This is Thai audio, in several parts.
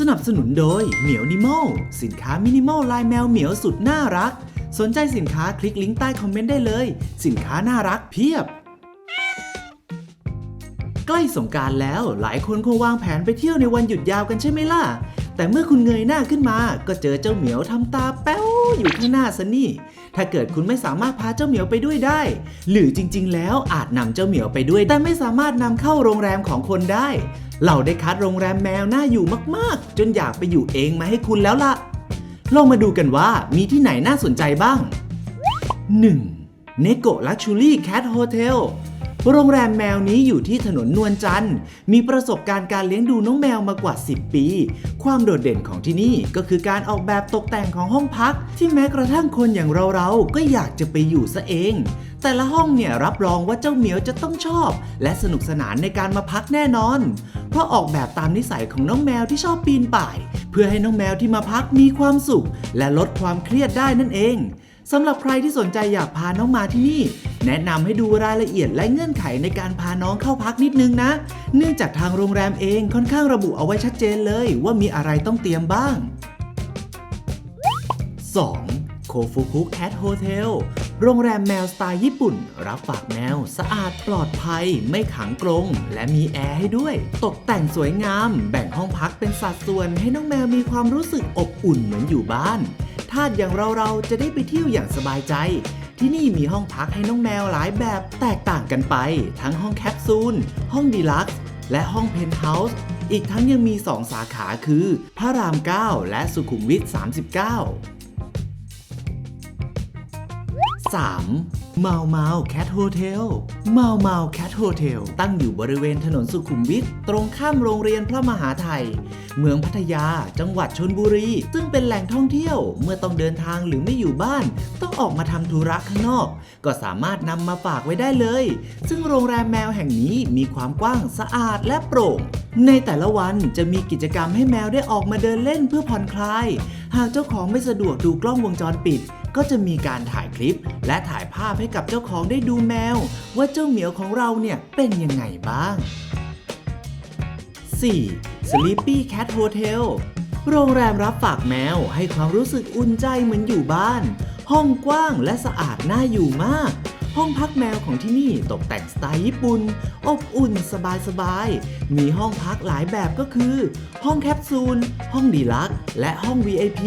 สนับสนุนโดยเหมียวนิมอลสินค้ามินิมอลลายแมวเหมียวสุดน่ารัก สนใจสินค้าคลิกลิงก์ใต้คอมเมนต์ได้เลย สินค้าน่ารักเพียบ ใกล้สงการแล้วหลายคนคงวางแผนไปเที่ยวในวันหยุดยาวกันใช่ไหมล่ะ แต่เมื่อคุณเงยหน้าขึ้นมา ก็เจอเจ้าเหมียวทำตาแป้วอยู่ข้างหน้าซะนี่ ถ้าเกิดคุณไม่สามารถพาเจ้าเหมียวไปด้วยได้ หรือจริง ๆ แล้วอาจนำเจ้าเหมียวไปด้วย แต่ไม่สามารถนำเข้าโรงแรมของคนได้ เราได้คัดโรงแรมแมวน่าอยู่มากๆ จนอยากไปอยู่เองมาให้คุณแล้วล่ะ ลองมาดูกันว่ามีที่ไหนน่าสนใจบ้าง 1. เนโกะลักชูรี่แคท โรงแรมแมวนี้อยู่ที่ถนนนวลจันทร์ มีประสบการณ์การเลี้ยงดูน้องแมวมากว่า 10 ปี ความโดดเด่นของที่นี่ก็คือการออกแบบตกแต่งของห้องพัก ที่แม้กระทั่งคนอย่างเราๆก็อยากจะไปอยู่ซะเอง แต่ละห้องเนี่ยรับรองว่าเจ้าเหมียวจะต้องชอบ และสนุกสนานในการมาพักแน่นอน เพราะออกแบบตามนิสัยของน้องแมวที่ชอบปีนป่าย เพื่อให้น้องแมวที่มาพักมีความสุข และลดความเครียดได้นั่นเอง สำหรับใครที่สนใจอยากพาน้องมาที่นี่ แนะนำให้ดูรายละเอียดและเงื่อนไขในการพาน้องเข้าพักนิดนึงนะ เนื่องจากทางโรงแรมเองค่อนข้างระบุเอาไว้ชัดเจนเลยว่ามีอะไรต้องเตรียมบ้าง 2. โคฟุคุแคทโฮเทลโรงแรมแมวสไตล์ญี่ปุ่น รับฝากแมว สะอาดปลอดภัย ไม่ขังกรงและมีแอร์ให้ด้วย ตกแต่งสวยงาม แบ่งห้องพักเป็นสัดส่วนให้น้องแมวมีความรู้สึกอบอุ่นเหมือนอยู่บ้าน ทาสอย่างเราๆจะได้ไปเที่ยวอย่างสบายใจ ที่นี่มีห้องพักให้น้องแมวหลายแบบแตกต่างกันไป ทั้งห้องแคปซูล ห้องดีลักซ์และห้องเพนท์เฮาส์อีกทั้งยังมี 2 สาขาคือ พระราม 9 และสุขุมวิท 39 3. เมาเมาแคทโฮเทลเมาเมาแคทโฮเทลตั้งอยู่บริเวณถนนสุขุมวิทตรงข้ามโรงเรียนพระมหาไทย เมืองพัทยา จังหวัดชนบุรี ซึ่งเป็นแหล่งท่องเที่ยว เมื่อต้องเดินทางหรือไม่อยู่บ้าน ต้องออกมาทำธุระข้างนอก ก็สามารถนำมาฝากไว้ได้เลย ซึ่งโรงแรมแมวแห่งนี้มีความกว้างสะอาดและโปร่งในแต่ละวันจะมีกิจกรรมให้แมวได้ออกมาเดินเล่นเพื่อผ่อนคลาย หากเจ้าของไม่สะดวกดูกล้องวงจรปิด ก็จะมีการถ่ายคลิป และถ่ายภาพให้กับเจ้าของได้ดูแมว ว่าเจ้าเหมียวของเราเนี่ยเป็นยังไงบ้าง 4. Sleepy Cat Hotel โรงแรมรับฝากแมวให้ความรู้สึกอุ่นใจเหมือนอยู่บ้าน ห้องกว้างและสะอาดน่าอยู่มาก ห้องพักแมวของที่นี่ตกแต่งสไตล์ญี่ปุ่น อบอุ่นสบายๆมีห้องพักหลายแบบก็คือ ห้องแคปซูล ห้องดีลักและห้อง VIP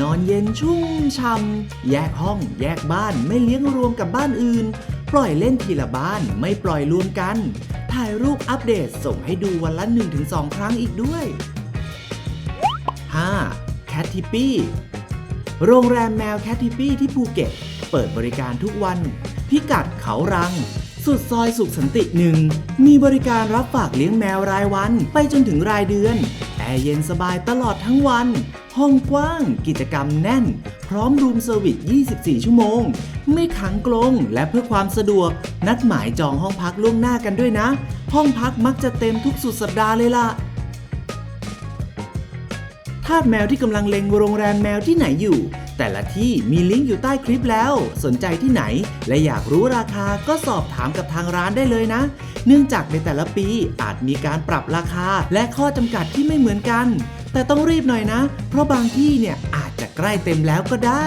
นอนเย็นชุ่มช่ำแยกห้อง แยกบ้านไม่เลี้ยงรวมกับบ้านอื่น ปล่อยเล่นทีละบ้านไม่ปล่อยรวมกัน ถ่ายรูปอัปเดตส่งให้ดูวันละ 1-2 ครั้งอีกด้วย 5. Cat t i p y โรงแรมแมว Cat t i p y ที่ภูเก็ต เปิดบริการทุกวัน พิกัดเขารัง สุดซอยสุขสันติหนึ่ง มีบริการรับฝากเลี้ยงแมวรายวันไปจนถึงรายเดือน แอร์เย็นสบายตลอดทั้งวัน ห้องกว้าง กิจกรรมแน่น พร้อมรูมเซอร์วิส 24 ชั่วโมง ไม่ขังกลงและเพื่อความสะดวก นัดหมายจองห้องพักล่วงหน้ากันด้วยนะ ห้องพักมักจะเต็มทุกสุดสัปดาห์เลยล่ะ ทาสแมวที่กำลังเล็งโรงแรมแมวที่ไหนอยู่ แต่ละที่มีลิงก์อยู่ใต้คลิปแล้ว สนใจที่ไหน และอยากรู้ราคาก็สอบถามกับทางร้านได้เลยนะ เนื่องจากในแต่ละปีอาจมีการปรับราคาและข้อจำกัดที่ไม่เหมือนกัน แต่ต้องรีบหน่อยนะ เพราะบางที่เนี่ยอาจจะใกล้เต็มแล้วก็ได้